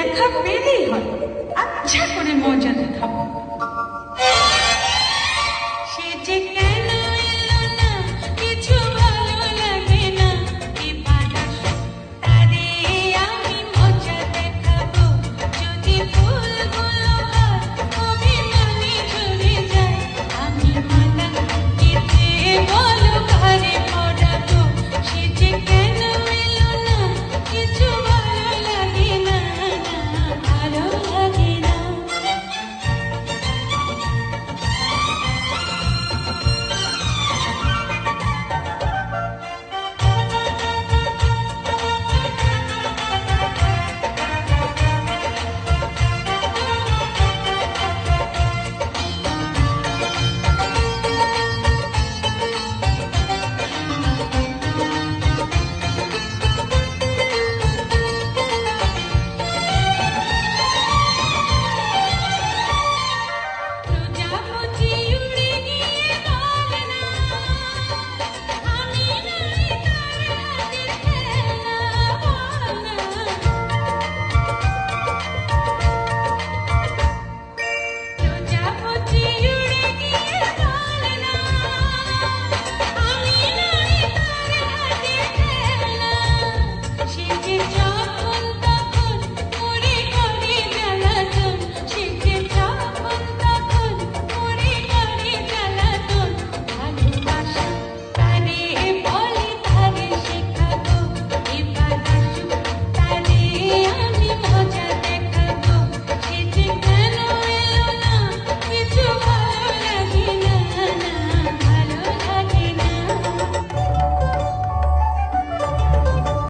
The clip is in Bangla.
দেখা পেলেই হয়। আচ্ছা করে মজা দেখাবো